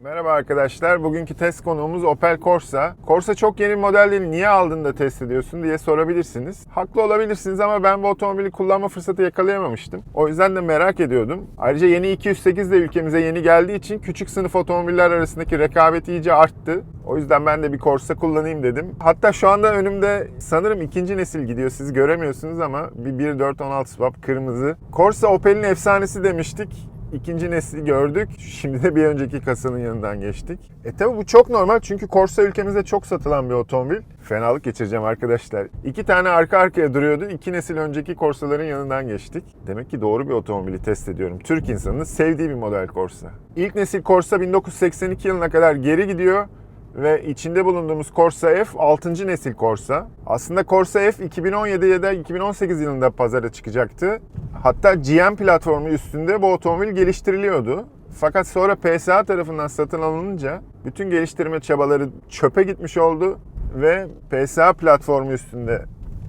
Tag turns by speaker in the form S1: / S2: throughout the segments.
S1: Merhaba arkadaşlar. Bugünkü test konuğumuz Opel Corsa. Corsa çok yeni bir model değil. Niye aldın da test ediyorsun diye sorabilirsiniz. Haklı olabilirsiniz ama ben bu otomobili kullanma fırsatı yakalayamamıştım. O yüzden de merak ediyordum. Ayrıca yeni 208 de ülkemize yeni geldiği için küçük sınıf otomobiller arasındaki rekabet iyice arttı. O yüzden ben de bir Corsa kullanayım dedim. Hatta şu anda önümde sanırım ikinci nesil gidiyor. Siz göremiyorsunuz ama bir 1.4 swap kırmızı. Corsa Opel'in efsanesi demiştik. İkinci nesli gördük. Şimdi de bir önceki kasanın yanından geçtik. E tabi bu çok normal çünkü Corsa ülkemizde çok satılan bir otomobil. Fenalık geçireceğim arkadaşlar. İki tane arka arkaya duruyordu. İki nesil önceki Corsa'ların yanından geçtik. Demek ki doğru bir otomobili test ediyorum. Türk insanının sevdiği bir model Corsa. İlk nesil Corsa 1982 yılına kadar geri gidiyor ve içinde bulunduğumuz Corsa F 6. nesil Corsa. Aslında Corsa F 2017 ya da 2018 yılında pazara çıkacaktı. Hatta GM platformu üstünde bu otomobil geliştiriliyordu. Fakat sonra PSA tarafından satın alınınca bütün geliştirme çabaları çöpe gitmiş oldu ve PSA platformu üstünde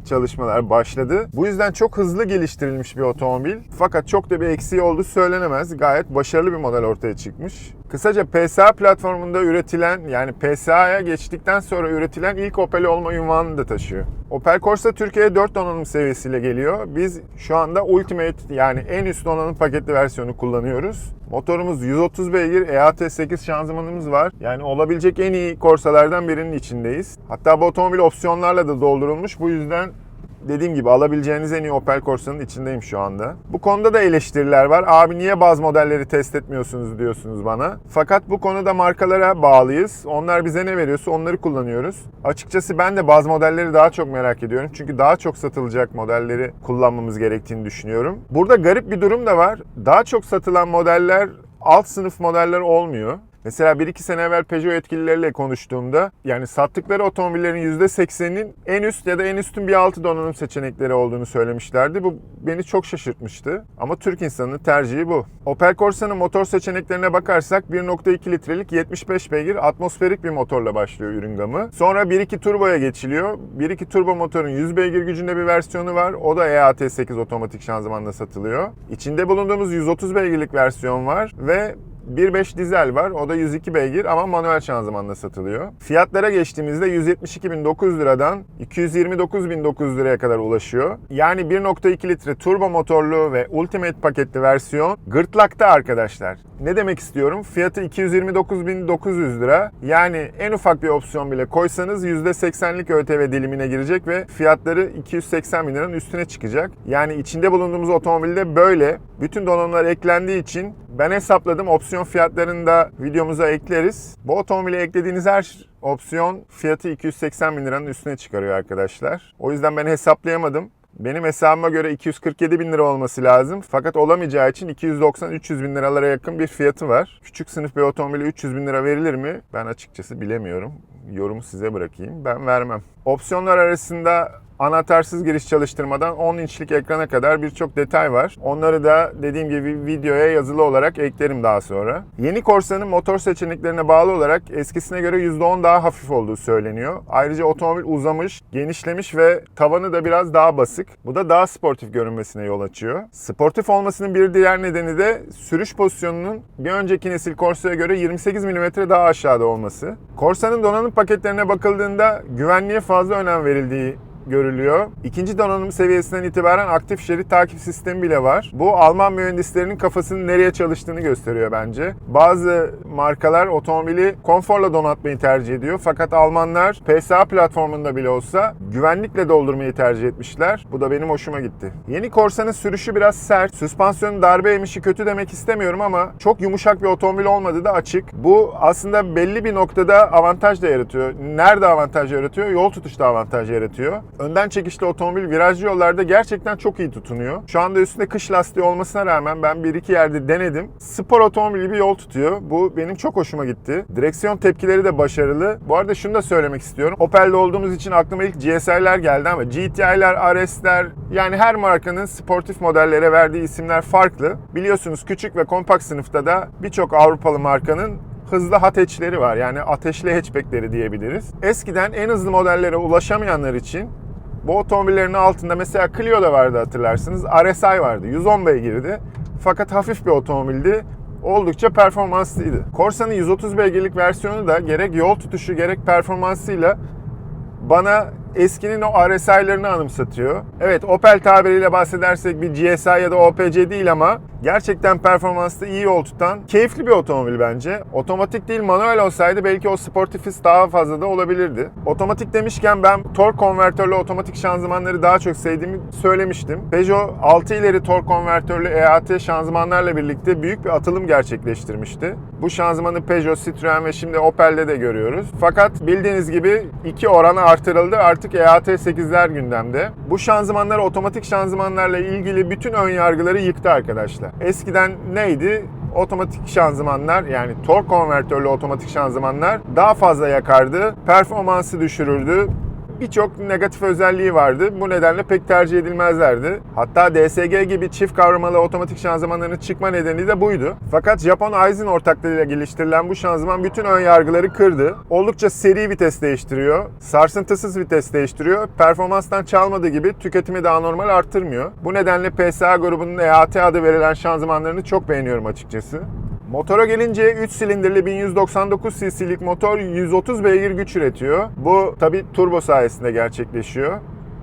S1: çalışmalar başladı. Bu yüzden çok hızlı geliştirilmiş bir otomobil. Fakat çok da bir eksiği olduğu söylenemez. Gayet başarılı bir model ortaya çıkmış. Kısaca PSA platformunda üretilen yani PSA'ya geçtikten sonra üretilen ilk Opel olma ünvanını da taşıyor. Opel Corsa Türkiye'ye 4 donanım seviyesiyle geliyor. Biz şu anda Ultimate yani en üst donanım paketli versiyonu kullanıyoruz. Motorumuz 130 beygir, E EAT8 şanzımanımız var. Yani olabilecek en iyi Corsa'lardan birinin içindeyiz. Hatta bu otomobil opsiyonlarla da doldurulmuş. Bu yüzden dediğim gibi alabileceğiniz en iyi Opel Corsa'nın içindeyim şu anda. Bu konuda da eleştiriler var. Abi niye bazı modelleri test etmiyorsunuz diyorsunuz bana. Fakat bu konuda markalara bağlıyız. Onlar bize ne veriyorsa onları kullanıyoruz. Açıkçası ben de bazı modelleri daha çok merak ediyorum. Çünkü daha çok satılacak modelleri kullanmamız gerektiğini düşünüyorum. Burada garip bir durum da var. Daha çok satılan modeller alt sınıf modeller olmuyor. Mesela 1-2 sene evvel Peugeot yetkilileriyle konuştuğumda yani sattıkları otomobillerin %80'inin en üst ya da en üstün bir altı donanım seçenekleri olduğunu söylemişlerdi. Bu beni çok şaşırtmıştı. Ama Türk insanının tercihi bu. Opel Corsa'nın motor seçeneklerine bakarsak 1.2 litrelik 75 beygir atmosferik bir motorla başlıyor ürün gamı. Sonra 1.2 turboya geçiliyor. 1.2 turbo motorun 100 beygir gücünde bir versiyonu var. O da E EAT8 otomatik şanzımanla satılıyor. İçinde bulunduğumuz 130 beygirlik versiyon var ve 1.5 dizel var. O da 102 beygir ama manuel şanzımanla satılıyor. Fiyatlara geçtiğimizde 172.900 liradan 229.900 liraya kadar ulaşıyor. Yani 1.2 litre turbo motorlu ve Ultimate paketli versiyon gırtlakta arkadaşlar. Ne demek istiyorum? Fiyatı 229.900 lira. Yani en ufak bir opsiyon bile koysanız %80'lik ÖTV dilimine girecek ve fiyatları 280 bin liranın üstüne çıkacak. Yani içinde bulunduğumuz otomobilde böyle. Bütün donanımlar eklendiği için ben hesapladım. Opsiyon fiyatlarını da videomuza ekleriz. Bu otomobile eklediğiniz her opsiyon fiyatı 280 bin liranın üstüne çıkarıyor arkadaşlar. O yüzden ben hesaplayamadım. Benim hesabıma göre 247 bin lira olması lazım. Fakat olamayacağı için 290-300 bin liralara yakın bir fiyatı var. Küçük sınıf bir otomobile 300 bin lira verilir mi? Ben açıkçası bilemiyorum. Yorumu size bırakayım. Ben vermem. Opsiyonlar arasında anahtarsız giriş çalıştırmadan 10 inçlik ekrana kadar birçok detay var. Onları da dediğim gibi videoya yazılı olarak eklerim daha sonra. Yeni Corsa'nın motor seçeneklerine bağlı olarak eskisine göre %10 daha hafif olduğu söyleniyor. Ayrıca otomobil uzamış, genişlemiş ve tavanı da biraz daha basık. Bu da daha sportif görünmesine yol açıyor. Sportif olmasının bir diğer nedeni de sürüş pozisyonunun bir önceki nesil Corsa'ya göre 28 mm daha aşağıda olması. Corsa'nın donanım paketlerine bakıldığında güvenliğe fazla önem verildiği görülüyor. İkinci donanım seviyesinden itibaren aktif şerit takip sistemi bile var. Bu Alman mühendislerinin kafasının nereye çalıştığını gösteriyor bence. Bazı markalar otomobili konforla donatmayı tercih ediyor. Fakat Almanlar PSA platformunda bile olsa güvenlikle doldurmayı tercih etmişler. Bu da benim hoşuma gitti. Yeni Corsa'nın sürüşü biraz sert. Süspansiyonun darbe emişi kötü demek istemiyorum ama çok yumuşak bir otomobil olmadığı da açık. Bu aslında belli bir noktada avantaj da yaratıyor. Nerede avantaj yaratıyor? Yol tutuşta avantaj yaratıyor. Önden çekişli otomobil virajlı yollarda gerçekten çok iyi tutunuyor. Şu anda üstünde kış lastiği olmasına rağmen ben bir iki yerde denedim. Spor otomobil gibi yol tutuyor. Bu benim çok hoşuma gitti. Direksiyon tepkileri de başarılı. Bu arada şunu da söylemek istiyorum. Opel'de olduğumuz için aklıma ilk GSI'ler geldi ama GTI'ler, RS'ler yani her markanın sportif modellere verdiği isimler farklı. Biliyorsunuz küçük ve kompakt sınıfta da birçok Avrupalı markanın hızlı hatchleri var. Yani ateşli hatchbackleri diyebiliriz. Eskiden en hızlı modellere ulaşamayanlar için bu otomobillerin altında mesela Clio da vardı hatırlarsınız. RSI vardı. 110 beygirdi. Fakat hafif bir otomobildi. oldukça performanslıydı. Corsa'nın 130 beygirlik versiyonu da gerek yol tutuşu gerek performansıyla bana eskinin o RSI'lerini anımsatıyor. Evet Opel tabiriyle bahsedersek bir GSI ya da OPC değil ama gerçekten performanslı iyi yol tutan keyifli bir otomobil bence. Otomatik değil manuel olsaydı belki o sportif daha fazla da olabilirdi. Otomatik demişken ben tork konvertörlü otomatik şanzımanları daha çok sevdiğimi söylemiştim. Peugeot 6 ileri tork konvertörlü EAT şanzımanlarla birlikte büyük bir atılım gerçekleştirmişti. Bu şanzımanı Peugeot, Citroen ve şimdi Opel'de de görüyoruz. Fakat bildiğiniz gibi iki oranı artırıldı. Artık E EAT 8'ler gündemde. Bu şanzımanlar otomatik şanzımanlarla ilgili bütün ön yargıları yıktı arkadaşlar. Eskiden neydi? Otomatik şanzımanlar yani tork konvertörlü otomatik şanzımanlar daha fazla yakardı, performansı düşürürdü, birçok negatif özelliği vardı. Bu nedenle pek tercih edilmezlerdi. Hatta DSG gibi çift kavramalı otomatik şanzımanların çıkma nedeni de buydu. Fakat Japon Aisin ortaklığıyla geliştirilen bu şanzıman bütün ön yargıları kırdı. Oldukça seri vites değiştiriyor. Sarsıntısız vites değiştiriyor. Performanstan çalmadığı gibi tüketimi de anormal arttırmıyor. Bu nedenle PSA grubunun EAT adı verilen şanzımanlarını çok beğeniyorum açıkçası. Motora gelince 3 silindirli 1199 cc'lik motor 130 beygir güç üretiyor. Bu tabi turbo sayesinde gerçekleşiyor.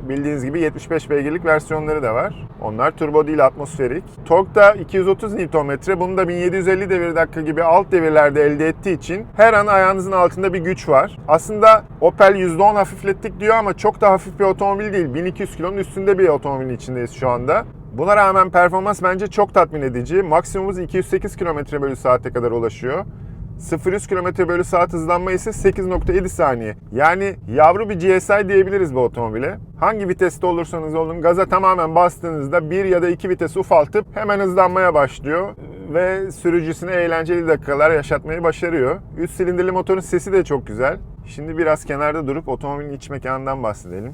S1: Bildiğiniz gibi 75 beygirlik versiyonları da var. Onlar turbo değil atmosferik. Tork da 230 Nm. Bunu da 1750 devir dakika gibi alt devirlerde elde ettiği için her an ayağınızın altında bir güç var. Aslında Opel %10 hafiflettik diyor ama çok da hafif bir otomobil değil. 1200 kilonun üstünde bir otomobilin içindeyiz şu anda. Buna rağmen performans bence çok tatmin edici. Maksimumumuz 208 km bölü saate kadar ulaşıyor. 0-100 km bölü saat hızlanma ise 8.7 saniye. Yani yavru bir GSI diyebiliriz bu otomobile. Hangi viteste olursanız olun gaza tamamen bastığınızda bir ya da iki vites ufaltıp hemen hızlanmaya başlıyor ve sürücüsüne eğlenceli dakikalar yaşatmayı başarıyor. 3 silindirli motorun sesi de çok güzel. Şimdi biraz kenarda durup otomobilin iç mekanından bahsedelim.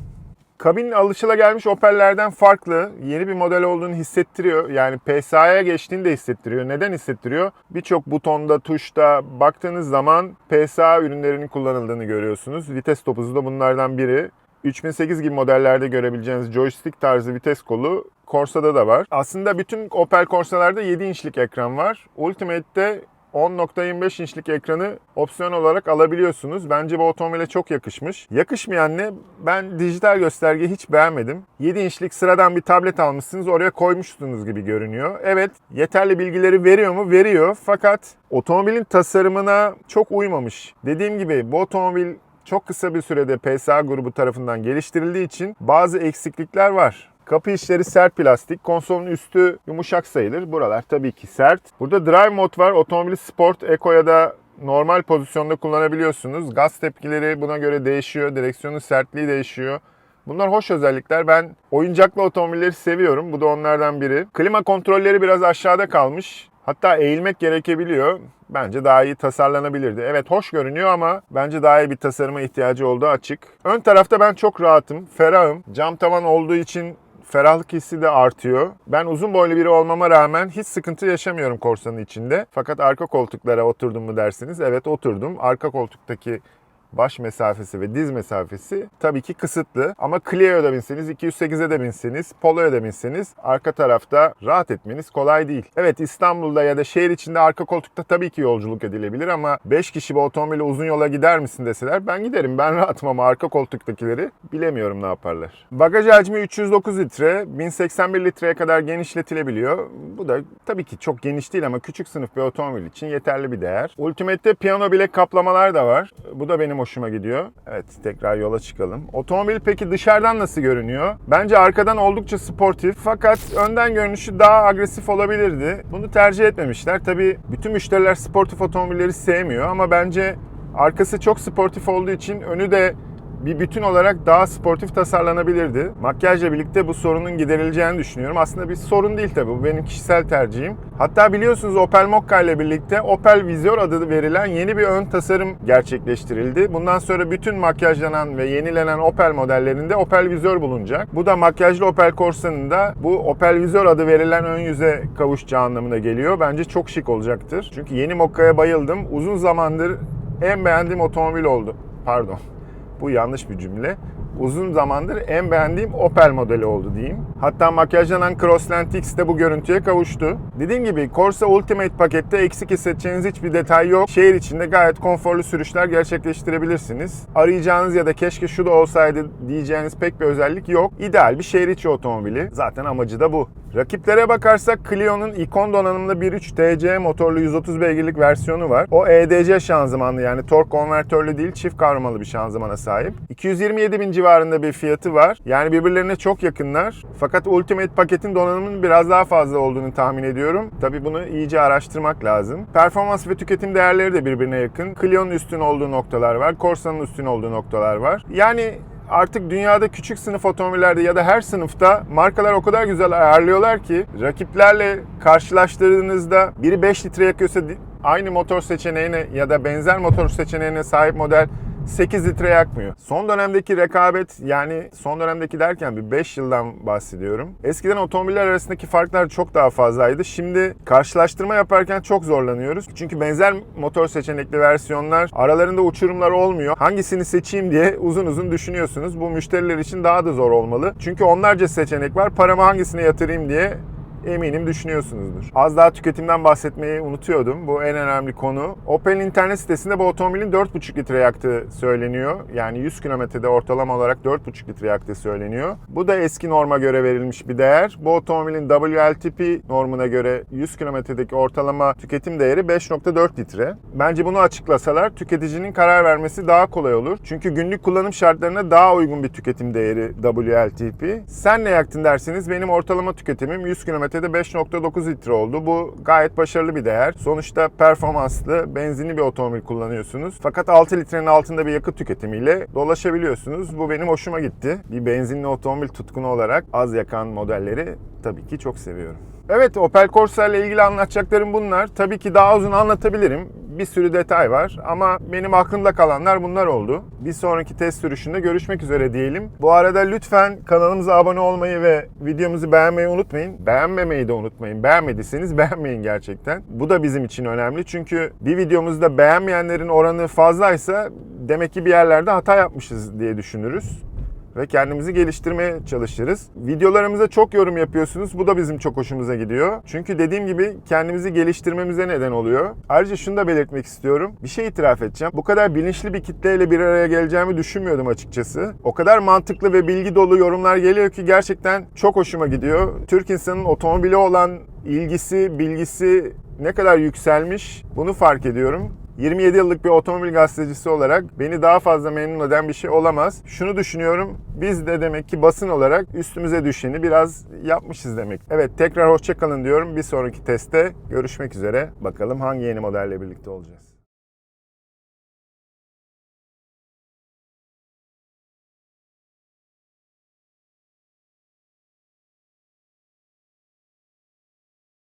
S1: Kabin alışılagelmiş Opel'lerden farklı. Yeni bir model olduğunu hissettiriyor. Yani PSA'ya geçtiğini de hissettiriyor. Neden hissettiriyor? Birçok butonda, tuşta baktığınız zaman PSA ürünlerinin kullanıldığını görüyorsunuz. Vites topuzu da bunlardan biri. 3008 gibi modellerde görebileceğiniz joystick tarzı vites kolu Corsa'da da var. Aslında bütün Opel Corsa'larda 7 inçlik ekran var. Ultimate'de 10.25 inçlik ekranı opsiyon olarak alabiliyorsunuz. Bence bu otomobile çok yakışmış. Yakışmayan ne? Ben dijital gösterge hiç beğenmedim. 7 inçlik sıradan bir tablet almışsınız oraya koymuşsunuz gibi görünüyor. Evet yeterli bilgileri veriyor mu? Veriyor. Fakat otomobilin tasarımına çok uymamış. Dediğim gibi bu otomobil çok kısa bir sürede PSA grubu tarafından geliştirildiği için bazı eksiklikler var. Kapı içleri sert plastik, konsolun üstü yumuşak sayılır. Buralar tabii ki sert. Burada drive mod var. Otomobili sport, eco ya da normal pozisyonda kullanabiliyorsunuz. Gaz tepkileri buna göre değişiyor. Direksiyonun sertliği değişiyor. Bunlar hoş özellikler. Ben oyuncaklı otomobilleri seviyorum. Bu da onlardan biri. Klima kontrolleri biraz aşağıda kalmış. Hatta eğilmek gerekebiliyor. Bence daha iyi tasarlanabilirdi. Evet hoş görünüyor ama bence daha iyi bir tasarıma ihtiyacı olduğu açık. Ön tarafta ben çok rahatım, ferahım. Cam tavan olduğu için ferahlık hissi de artıyor. Ben uzun boylu biri olmama rağmen hiç sıkıntı yaşamıyorum korsanın içinde. Fakat arka koltuklara oturdum mu dersiniz? Evet oturdum. Arka koltuktaki baş mesafesi ve diz mesafesi tabii ki kısıtlı. Ama Clio'ya da binseniz, 208'e de binseniz, Polo'ya da binseniz arka tarafta rahat etmeniz kolay değil. Evet İstanbul'da ya da şehir içinde arka koltukta tabii ki yolculuk edilebilir ama 5 kişi bu otomobille uzun yola gider misin deseler ben giderim. Ben rahatım ama arka koltuktakileri bilemiyorum ne yaparlar. Bagaj hacmi 309 litre, 1081 litreye kadar genişletilebiliyor. Bu da tabii ki çok geniş değil ama küçük sınıf bir otomobil için yeterli bir değer. Ultimate'te piyano bilek kaplamalar da var. Bu da benim hoşuma gidiyor. Evet tekrar yola çıkalım. Otomobil peki dışarıdan nasıl görünüyor? Bence arkadan oldukça sportif fakat önden görünüşü daha agresif olabilirdi. Bunu tercih etmemişler. Tabii bütün müşteriler sportif otomobilleri sevmiyor ama bence arkası çok sportif olduğu için önü de bir bütün olarak daha sportif tasarlanabilirdi. Makyajla birlikte bu sorunun giderileceğini düşünüyorum. Aslında bir sorun değil tabii. Bu benim kişisel tercihim. Hatta biliyorsunuz Opel Mokka ile birlikte Opel Vizyor adı verilen yeni bir ön tasarım gerçekleştirildi. Bundan sonra bütün makyajlanan ve yenilenen Opel modellerinde Opel Vizyor bulunacak. Bu da makyajlı Opel Corsa'nın da bu Opel Vizyor adı verilen ön yüze kavuşacağı anlamına geliyor. Bence çok şık olacaktır. Çünkü yeni Mokka'ya bayıldım. Uzun zamandır en beğendiğim otomobil oldu. Pardon. Bu yanlış bir cümle. Uzun zamandır en beğendiğim Opel modeli oldu diyeyim. Hatta makyajlanan Crossland X de bu görüntüye kavuştu. Dediğim gibi Corsa Ultimate pakette eksik hissedeceğiniz hiçbir detay yok. Şehir içinde gayet konforlu sürüşler gerçekleştirebilirsiniz. Arayacağınız ya da keşke şu da olsaydı diyeceğiniz pek bir özellik yok. İdeal bir şehir içi otomobili. Zaten amacı da bu. Rakiplere bakarsak Clio'nun ikon donanımlı 1.3 TC motorlu 130 beygirlik versiyonu var. O EDC şanzımanlı yani tork konvertörlü değil çift kavramalı bir şanzımana sahip. 227 bin civarında bir fiyatı var. Yani birbirlerine çok yakınlar. Fakat Ultimate paketin donanımının biraz daha fazla olduğunu tahmin ediyorum. Tabi bunu iyice araştırmak lazım. Performans ve tüketim değerleri de birbirine yakın. Clio'nun üstün olduğu noktalar var. Corsa'nın üstün olduğu noktalar var. Yani artık dünyada küçük sınıf otomobillerde ya da her sınıfta markalar o kadar güzel ayarlıyorlar ki rakiplerle karşılaştırdığınızda biri 5 litre yakıyorsa aynı motor seçeneğine ya da benzer motor seçeneğine sahip model 8 litre yakmıyor. Son dönemdeki rekabet yani son dönemdeki derken bir 5 yıldan bahsediyorum. Eskiden otomobiller arasındaki farklar çok daha fazlaydı. Şimdi karşılaştırma yaparken çok zorlanıyoruz. Çünkü benzer motor seçenekli versiyonlar aralarında uçurumlar olmuyor. Hangisini seçeyim diye uzun uzun düşünüyorsunuz. Bu müşteriler için daha da zor olmalı. Çünkü onlarca seçenek var. Paramı hangisine yatırayım diye eminim düşünüyorsunuzdur. Az daha tüketimden bahsetmeyi unutuyordum. Bu en önemli konu. Opel'in internet sitesinde bu otomobilin 4,5 litre yaktığı söyleniyor. Yani 100 kilometrede ortalama olarak 4,5 litre yaktığı söyleniyor. Bu da eski norma göre verilmiş bir değer. Bu otomobilin WLTP normuna göre 100 kilometredeki ortalama tüketim değeri 5,4 litre. Bence bunu açıklasalar tüketicinin karar vermesi daha kolay olur. Çünkü günlük kullanım şartlarına daha uygun bir tüketim değeri WLTP. Sen ne yaktın derseniz benim ortalama tüketimim 100 kilometrede 5.9 litre oldu. Bu gayet başarılı bir değer. Sonuçta performanslı, benzinli bir otomobil kullanıyorsunuz. Fakat 6 litrenin altında bir yakıt tüketimiyle dolaşabiliyorsunuz. Bu benim hoşuma gitti. Bir benzinli otomobil tutkunu olarak az yakan modelleri tabii ki çok seviyorum. Evet Opel Corsa ile ilgili anlatacaklarım bunlar. Tabii ki daha uzun anlatabilirim. Bir sürü detay var ama benim aklımda kalanlar bunlar oldu. Bir sonraki test sürüşünde görüşmek üzere diyelim. Bu arada lütfen kanalımıza abone olmayı ve videomuzu beğenmeyi unutmayın. Beğenmemeyi de unutmayın. Beğenmediyseniz beğenmeyin gerçekten. Bu da bizim için önemli. Çünkü bir videomuzda beğenmeyenlerin oranı fazlaysa demek ki bir yerlerde hata yapmışız diye düşünürüz ve kendimizi geliştirmeye çalışırız. Videolarımıza çok yorum yapıyorsunuz. Bu da bizim çok hoşumuza gidiyor. Çünkü dediğim gibi kendimizi geliştirmemize neden oluyor. Ayrıca şunu da belirtmek istiyorum. Bir şey itiraf edeceğim. Bu kadar bilinçli bir kitleyle bir araya geleceğimi düşünmüyordum açıkçası. O kadar mantıklı ve bilgi dolu yorumlar geliyor ki gerçekten çok hoşuma gidiyor. Türk insanın otomobili olan ilgisi, bilgisi ne kadar yükselmiş bunu fark ediyorum. 27 yıllık bir otomobil gazetecisi olarak beni daha fazla memnun eden bir şey olamaz. Şunu düşünüyorum, biz de demek ki basın olarak üstümüze düşeni biraz yapmışız demek. Evet tekrar hoşçakalın diyorum. Bir sonraki testte görüşmek üzere. Bakalım hangi yeni modelle birlikte olacağız.